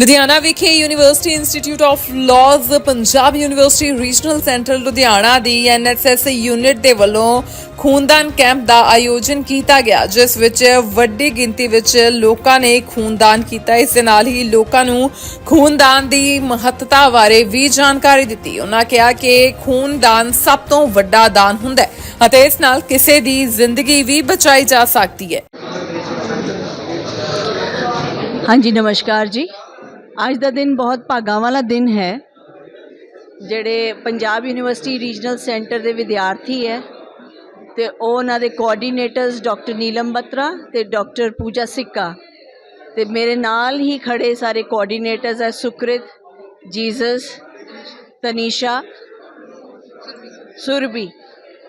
ਲੁਧਿਆਣਾ ਵਿਖੇ university institute of laws Punjab university regional centre Ludhiana the NSS unit ਦੇ ਵੱਲੋਂ ਖੂਨਦਾਨ ਕੈਂਪ ਦਾ ਆਯੋਜਨ ਕੀਤਾ ਗਿਆ, ਜਿਸ ਵਿੱਚ ਵੱਡੀ ਗਿਣਤੀ ਵਿੱਚ ਲੋਕਾਂ ਨੇ ਖੂਨਦਾਨ ਕੀਤਾ। ਇਸ ਦੇ ਨਾਲ ਹੀ ਲੋਕਾਂ ਨੂੰ ਖੂਨਦਾਨ ਦੀ ਮਹੱਤਤਾ ਬਾਰੇ ਵੀ ਜਾਣਕਾਰੀ ਦਿੱਤੀ। ਉਹਨਾਂ ਕਿਹਾ ਕਿ ਖੂਨਦਾਨ ਸਭ ਤੋਂ ਵੱਡਾ ਦਾਨ ਹੁੰਦਾ ਹੈ ਅਤੇ ਇਸ ਨਾਲ ਕਿਸੇ ਦੀ ਜ਼ਿੰਦਗੀ ਵੀ ਬਚਾਈ ਜਾ ਸਕਦੀ ਹੈ। ਹਾਂਜੀ, ਨਮਸਕਾਰ ਜੀ। ਅੱਜ ਦਾ ਦਿਨ ਬਹੁਤ ਭਾਗਾਂ ਵਾਲਾ ਦਿਨ ਹੈ। ਜਿਹੜੇ ਪੰਜਾਬ ਯੂਨੀਵਰਸਿਟੀ ਰੀਜਨਲ ਸੈਂਟਰ ਦੇ ਵਿਦਿਆਰਥੀ ਹੈ ਤੇ ਉਹ ਉਹਨਾਂ ਦੇ ਕੋਆਰਡੀਨੇਟਰਸ ਡਾਕਟਰ ਨੀਲਮ ਬਤਰਾ ਤੇ ਡਾਕਟਰ ਪੂਜਾ ਸਿੱਕਾ। ਤੇ ਮੇਰੇ ਨਾਲ ਹੀ ਖੜੇ ਸਾਰੇ ਕੋਆਰਡੀਨੇਟਰਸ ਹੈ ਸੁਕ੍ਰਿਤ, ਜੀਸਸ, ਤਨੀਸ਼ਾ ਸੁਰਬੀ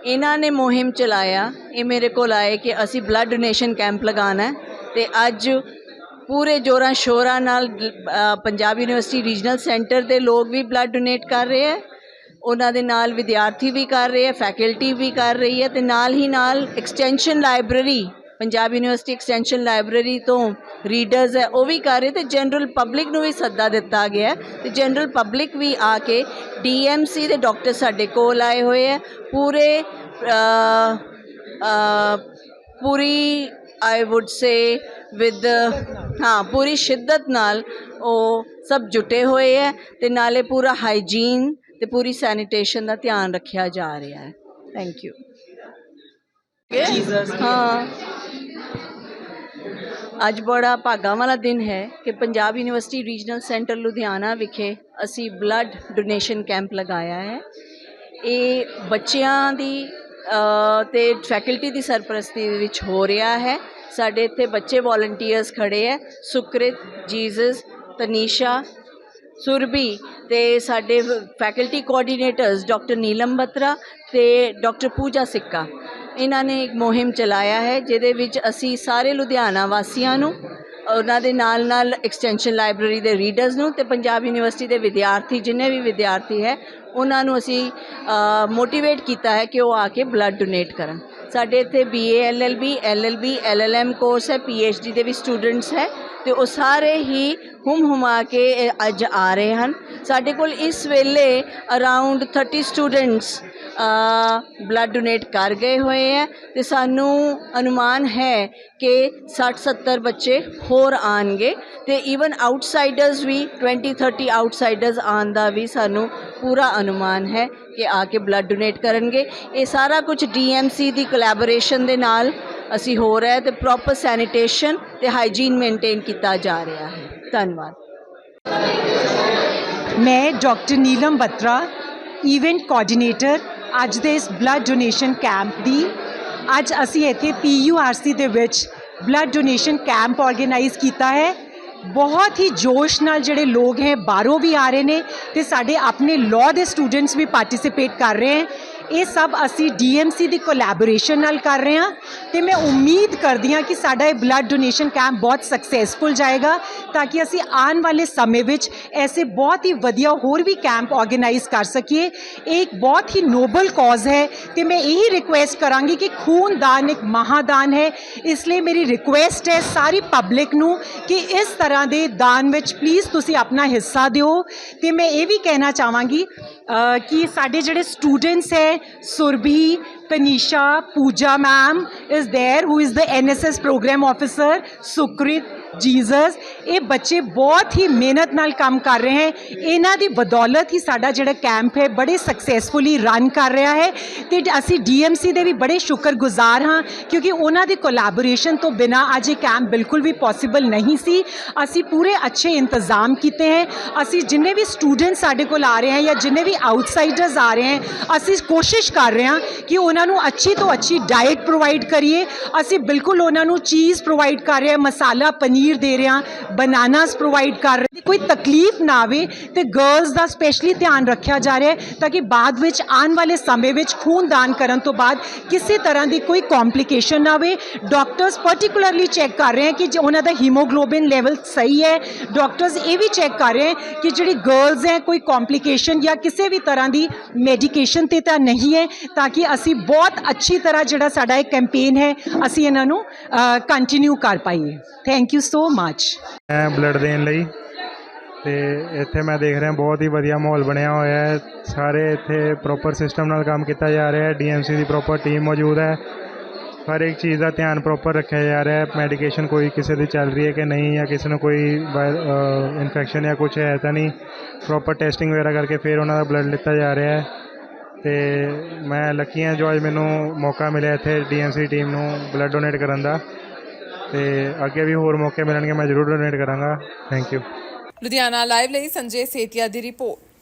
ਇਹਨਾਂ ਨੇ ਮੁਹਿੰਮ ਚਲਾਇਆ। ਇਹ ਮੇਰੇ ਕੋਲ ਆਏ ਕਿ ਅਸੀਂ ਬਲੱਡ ਡੋਨੇਸ਼ਨ ਕੈਂਪ ਲਗਾਉਣਾ ਹੈ ਤੇ ਅੱਜ ਪੂਰੇ ਜੋਰਾਂ ਸ਼ੋਰਾਂ ਨਾਲ ਪੰਜਾਬ ਯੂਨੀਵਰਸਿਟੀ ਰੀਜਨਲ ਸੈਂਟਰ ਦੇ ਲੋਕ ਵੀ ਬਲੱਡ ਡੋਨੇਟ ਕਰ ਰਹੇ ਹੈ। ਉਹਨਾਂ ਦੇ ਨਾਲ ਵਿਦਿਆਰਥੀ ਵੀ ਕਰ ਰਹੇ ਹੈ ਫੈਕਲਟੀ ਵੀ ਕਰ ਰਹੀ ਹੈ ਤੇ ਨਾਲ ਹੀ ਨਾਲ extension library Punjab university extension library ਤੋਂ ਰੀਡਰਸ ਹੈ, ਉਹ ਵੀ ਕਰ ਰਹੇ ਤੇ ਜਨਰਲ ਪਬਲਿਕ ਨੂੰ ਵੀ ਸੱਦਾ ਦਿੱਤਾ ਗਿਆ ਹੈ। ਤੇ ਜਨਰਲ ਪਬਲਿਕ ਵੀ ਆ ਕੇ ਡੀਐਮਸੀ ਦੇ ਡਾਕਟਰ ਸਾਡੇ ਕੋਲ ਆਏ ਹੋਏ ਹੈ। ਪੂਰੇ ਪੂਰੀ ਆਈ ਊਡ ਸੇ ਵਿਦ ਹਾਂ ਪੂਰੀ ਸ਼ਿੱਦਤ ਨਾਲ ਉਹ ਸਭ ਜੁਟੇ ਹੋਏ ਹੈ ਤੇ ਨਾਲੇ ਪੂਰਾ ਹਾਈਜੀਨ ਤੇ ਪੂਰੀ ਸੈਨੀਟੇਸ਼ਨ ਦਾ ਧਿਆਨ ਰੱਖਿਆ ਜਾ ਰਿਹਾ ਹੈ। ਥੈਂਕ ਯੂ ਹਾਂ। ਅੱਜ ਬੜਾ ਭਾਗਾਂ ਵਾਲਾ ਦਿਨ ਹੈ ਕਿ Punjab university regional centre Ludhiana ਵਿਖੇ ਅਸੀਂ ਬਲੱਡ ਡੋਨੇਸ਼ਨ ਕੈਂਪ ਲਗਾਇਆ ਹੈ। ਇਹ ਬੱਚਿਆਂ ਦੀ ਤੇ ਫੈਕਲਟੀ ਦੀ ਸਰਪ੍ਰਸਤੀ ਵਿੱਚ ਹੋ ਰਿਹਾ ਹੈ। ਸਾਡੇ ਇੱਥੇ ਬੱਚੇ ਵੋਲੰਟੀਅਰਸ ਖੜੇ ਹੈ। ਸੁਕ੍ਰਿਤ, ਜੀਸਸ, ਤਨੀਸ਼ਾ ਸੁਰਬੀ ਤੇ ਸਾਡੇ faculty coordinators doctor Neelam Batra ਤੇ ਡਾਕਟਰ ਪੂਜਾ ਸਿੱਕਾ। ਇਹਨਾਂ ਨੇ ਇੱਕ ਮੁਹਿੰਮ ਚਲਾਇਆ ਹੈ, ਜਿਹਦੇ ਵਿੱਚ ਅਸੀਂ ਸਾਰੇ ਲੁਧਿਆਣਾ ਵਾਸੀਆਂ ਨੂੰ ਉਹਨਾਂ ਦੇ ਨਾਲ ਨਾਲ ਐਕਸਟੈਂਸ਼ਨ ਲਾਇਬ੍ਰੇਰੀ ਦੇ ਰੀਡਰਸ ਨੂੰ ਤੇ ਪੰਜਾਬ ਯੂਨੀਵਰਸਿਟੀ ਦੇ ਵਿਦਿਆਰਥੀ, ਜਿੰਨੇ ਵੀ ਵਿਦਿਆਰਥੀ ਹੈ, ਉਹਨਾਂ ਨੂੰ ਅਸੀਂ ਮੋਟੀਵੇਟ ਕੀਤਾ ਹੈ ਕਿ ਉਹ ਆ ਕੇ ਬਲੱਡ ਡੋਨੇਟ ਕਰਨ। ਸਾਡੇ ਇੱਥੇ BA LLB LLB LLM course ਹੈ ਪੀਐਚਡੀ ਦੇ ਵੀ ਸਟੂਡੈਂਟਸ ਹੈ, ਤੇ ਉਹ ਸਾਰੇ ਹੀ ਹੁਮ ਹੁਮਾ ਕੇ ਅੱਜ ਆ ਰਹੇ ਹਨ। ਸਾਡੇ ਕੋਲ ਇਸ ਵੇਲੇ ਅਰਾਊਂਡ 30 ਸਟੂਡੈਂਟਸ ਬਲੱਡ ਡੋਨੇਟ ਕਰ ਗਏ ਹੋਏ ਹੈ ਤੇ ਸਾਨੂੰ ਅਨੁਮਾਨ ਹੈ ਕਿ 60-70 ਬੱਚੇ ਹੋਰ ਆਣਗੇ ਤੇ ਈਵਨ ਆਊਟਸਾਈਡਰਸ ਵੀ 20-30 ਆਊਟਸਾਈਡਰਸ ਆਉਣ ਦਾ ਵੀ ਸਾਨੂੰ ਪੂਰਾ ਅਨੁਮਾਨ ਹੈ ਕਿ ਆ ਕੇ ਬਲੱਡ ਡੋਨੇਟ ਕਰਨਗੇ। ਇਹ ਸਾਰਾ ਕੁਝ ਡੀਐਮਸੀ ਦੀ ਕੋਲੈਬੋਰੇਸ਼ਨ ਦੇ ਨਾਲ ਅਸੀਂ ਹੋ ਰਿਹਾ ਹੈ ਤੇ ਪ੍ਰੋਪਰ ਸੈਨੀਟੇਸ਼ਨ ਤੇ ਹਾਈਜੀਨ ਮੇਨਟੇਨ ਕੀਤਾ ਜਾ ਰਿਹਾ ਹੈ। ਧੰਨਵਾਦ। ਮੈਂ doctor Neelam Batra event coordinator ਅੱਜ ਦੇ ਇਸ ਬਲੱਡ ਡੋਨੇਸ਼ਨ ਕੈਂਪ ਦੀ। ਅੱਜ ਅਸੀਂ ਇੱਥੇ ਪੀਯੂਆਰਸੀ ਦੇ ਵਿੱਚ ਬਲੱਡ ਡੋਨੇਸ਼ਨ ਕੈਂਪ ਆਰਗੇਨਾਈਜ਼ ਕੀਤਾ ਹੈ। ਬਹੁਤ ਹੀ ਜੋਸ਼ ਨਾਲ ਜਿਹੜੇ ਲੋਕ ਹੈ, ਬਾਹਰੋਂ ਵੀ ਆ ਰਹੇ ਨੇ ਤੇ ਸਾਡੇ ਆਪਣੇ ਲਾਅ ਦੇ ਸਟੂਡੈਂਟਸ ਵੀ ਪਾਰਟਿਸਿਪੇਟ ਕਰ ਰਹੇ ਹੈ। ਇਹ ਸਭ ਅਸੀਂ ਡੀਐਮਸੀ ਦੀ ਕੋਲੈਬੋਰੇਸ਼ਨ ਨਾਲ ਕਰ ਰਹੇ ਹਾਂ ਤੇ ਮੈਂ ਉਮੀਦ ਕਰਦੀ ਹਾਂ ਕਿ ਸਾਡਾ ਇਹ ਬਲੱਡ ਡੋਨੇਸ਼ਨ ਕੈਂਪ ਬਹੁਤ ਸਕਸੈਸਫੁਲ ਜਾਏਗਾ, ਤਾਂ ਕਿ ਅਸੀਂ ਆਉਣ ਵਾਲੇ ਸਮੇਂ ਵਿੱਚ ਐਸੇ ਬਹੁਤ ਹੀ ਵਧੀਆ ਹੋਰ ਵੀ ਕੈਂਪ ਆਰਗੇਨਾਈਜ਼ ਕਰ ਸਕੀਏ। ਇਹ ਇੱਕ ਬਹੁਤ ਹੀ ਨੋਬਲ ਕਾਜ਼ ਹੈ ਤੇ ਮੈਂ ਇਹੀ ਰਿਕੁਐਸਟ ਕਰਾਂਗੀ ਕਿ ਖੂਨ ਦਾਨ ਇੱਕ ਮਹਾਦਾਨ ਹੈ। ਇਸ ਲਈ ਮੇਰੀ ਰਿਕੁਐਸਟ ਹੈ ਸਾਰੀ ਪਬਲਿਕ ਨੂੰ ਕਿ ਇਸ ਤਰ੍ਹਾਂ ਦੇ ਦਾਨ ਵਿੱਚ ਪਲੀਜ਼ ਤੁਸੀਂ ਆਪਣਾ ਹਿੱਸਾ ਦਿਓ। ਤੇ ਮੈਂ ਇਹ ਵੀ ਕਹਿਣਾ ਚਾਹਾਂਗੀ ਕਿ ਸਾਡੇ ਜਿਹੜੇ ਸਟੂਡੈਂਟਸ ਹੈ Surbhi Tanisha Pooja ma'am is there who is the NSS programme officer Sukrit Jesus ਇਹ ਬੱਚੇ ਬਹੁਤ ਹੀ ਮਿਹਨਤ ਨਾਲ ਕੰਮ ਕਰ ਰਹੇ ਹੈ। ਇਹਨਾਂ ਦੀ ਬਦੌਲਤ ਹੀ ਸਾਡਾ ਜਿਹੜਾ ਕੈਂਪ ਹੈ, ਬੜੇ ਸਕਸੈਸਫੁਲੀ ਰਨ ਕਰ ਰਿਹਾ ਹੈ ਤੇ ਅਸੀਂ ਡੀਐਮਸੀ ਦੇ ਵੀ ਬੜੇ ਸ਼ੁਕਰਗੁਜ਼ਾਰ ਹਾਂ ਕਿਉਂਕਿ ਉਹਨਾਂ ਦੀ ਕੋਲੈਬੋਰੇਸ਼ਨ ਤੋਂ ਬਿਨਾ ਅੱਜ ਇਹ ਕੈਂਪ ਬਿਲਕੁਲ ਵੀ ਪੋਸੀਬਲ ਨਹੀਂ ਸੀ। ਅਸੀਂ ਪੂਰੇ ਅੱਛੇ ਇੰਤਜ਼ਾਮ ਕੀਤੇ ਹੈ। ਅਸੀਂ ਜਿੰਨੇ ਵੀ ਸਟੂਡੈਂਟ ਸਾਡੇ ਕੋਲ ਆ ਰਹੇ ਹੈ ਜਾਂ ਜਿੰਨੇ ਵੀ ਆਊਟਸਾਈਡਰਸ ਆ ਰਹੇ ਹੈ, ਅਸੀਂ ਕੋਸ਼ਿਸ਼ ਕਰ ਰਹੇ ਹਾਂ ਕਿ ਉਹਨਾਂ ਨੂੰ ਅੱਛੀ ਤੋਂ ਅੱਛੀ ਡਾਈਟ ਪ੍ਰੋਵਾਈਡ ਕਰੀਏ। ਅਸੀਂ ਬਿਲਕੁਲ ਉਹਨਾਂ ਨੂੰ ਚੀਜ਼ ਪ੍ਰੋਵਾਈਡ ਕਰ ਰਹੇ ਹਾਂ, ਮਸਾਲਾ, ਪਨੀਰ ਦੇ ਰਿਹਾ ਹਾਂ ਬਨਾਨਾਸ ਪ੍ਰੋਵਾਈਡ ਕਰ ਰਹੇ ਕੋਈ ਤਕਲੀਫ ਨਾ ਆਵੇ ਤੇ ਗਰਲਸ ਦਾ ਸਪੈਸ਼ਲੀ ਧਿਆਨ ਰੱਖਿਆ ਜਾ ਰਿਹਾ ਹੈ ਤਾਂ ਕਿ ਬਾਅਦ ਵਿੱਚ ਆਉਣ ਵਾਲੇ ਸਮੇਂ ਵਿੱਚ ਖੂਨਦਾਨ ਕਰਨ ਤੋਂ ਬਾਅਦ ਕਿਸੇ ਤਰ੍ਹਾਂ ਦੀ ਕੋਈ ਕੰਪਲਿਕੇਸ਼ਨ ਨਾ ਆਵੇ। ਡਾਕਟਰਸ ਪਾਰਟਿਕੂਲਰਲੀ ਚੈੱਕ ਕਰ ਰਹੇ ਹੈ ਕਿ ਜੇ ਉਹਨਾਂ ਦਾ ਹੀਮੋਗਲੋਬਿਨ ਲੈਵਲ ਸਹੀ ਹੈ। ਡਾਕਟਰਸ ਇਹ ਵੀ ਚੈੱਕ ਕਰ ਰਹੇ ਹੈ ਕਿ ਜਿਹੜੀ ਗਰਲਸ ਹੈ ਕੋਈ ਕੰਪਲਿਕੇਸ਼ਨ ਜਾਂ ਕਿਸੇ ਵੀ ਤਰ੍ਹਾਂ ਦੀ ਮੈਡੀਕੇਸ਼ਨ ਤੇ ਤਾਂ ਨਹੀਂ ਹੈ ਤਾਂ ਕਿ ਅਸੀਂ ਬਹੁਤ ਅੱਛੀ ਤਰ੍ਹਾਂ ਜਿਹੜਾ ਸਾਡਾ ਇਹ ਕੈਂਪੇਨ ਹੈ, ਅਸੀਂ ਇਹਨਾਂ ਨੂੰ ਕੰਟੀਨਿਊ ਕਰ ਪਾਈਏ। ਥੈਂਕ ਯੂ ਸੋ ਮੱਚ ਮੈਂ ਬਲੱਡ ਦੇਣ ਲਈ ਤੇ ਇੱਥੇ ਮੈਂ ਦੇਖ ਰਿਹਾ ਬਹੁਤ ਹੀ ਵਧੀਆ ਮਾਹੌਲ ਬਣਿਆ ਹੋਇਆ ਹੈ। ਸਾਰੇ ਇੱਥੇ ਪ੍ਰੋਪਰ ਸਿਸਟਮ ਨਾਲ ਕੰਮ ਕੀਤਾ ਜਾ ਰਿਹਾ ਹੈ। ਡੀਐਮਸੀ ਦੀ ਪ੍ਰੋਪਰ ਟੀਮ ਮੌਜੂਦ ਹੈ। ਹਰ ਇੱਕ ਚੀਜ਼ ਦਾ ਧਿਆਨ ਪ੍ਰੋਪਰ ਰੱਖਿਆ ਜਾ ਰਿਹਾ ਹੈ। ਮੈਡੀਕੇਸ਼ਨ ਕੋਈ ਕਿਸੇ ਦੀ ਚੱਲ ਰਹੀ ਹੈ ਕਿ ਨਹੀਂ ਜਾਂ ਕਿਸੇ ਨੂੰ ਕੋਈ ਇਨਫੈਕਸ਼ਨ ਜਾਂ ਕੁਝ ਹੈ ਤਾਂ ਨਹੀਂ। ਪ੍ਰੋਪਰ ਟੈਸਟਿੰਗ ਵਗੈਰਾ ਕਰਕੇ ਫਿਰ ਉਹਨਾਂ ਦਾ ਬਲੱਡ ਲਿੱਤਾ ਜਾ ਰਿਹਾ ਹੈ। ਤੇ ਮੈਂ ਲੱਕੀ ਹਾਂ, ਜੋ ਅੱਜ ਮੈਨੂੰ ਮੌਕਾ ਮਿਲਿਆ ਇੱਥੇ ਡੀਐਮਸੀ ਟੀਮ ਨੂੰ ਬਲੱਡ ਡੋਨੇਟ ਕਰਨ ਦਾ। ਤੇ ਅੱਗੇ ਵੀ ਹੋਰ ਮੌਕੇ ਮਿਲਣਗੇ, ਮੈਂ ਜ਼ਰੂਰ ਡੋਨੇਟ ਕਰਾਂਗਾ। ਥੈਂਕ ਯੂ ਲੁਧਿਆਣਾ ਲਾਈਵ ਲਈ ਸੰਜੇ ਸੇਤੀਆ ਦੀ ਰਿਪੋਰਟ।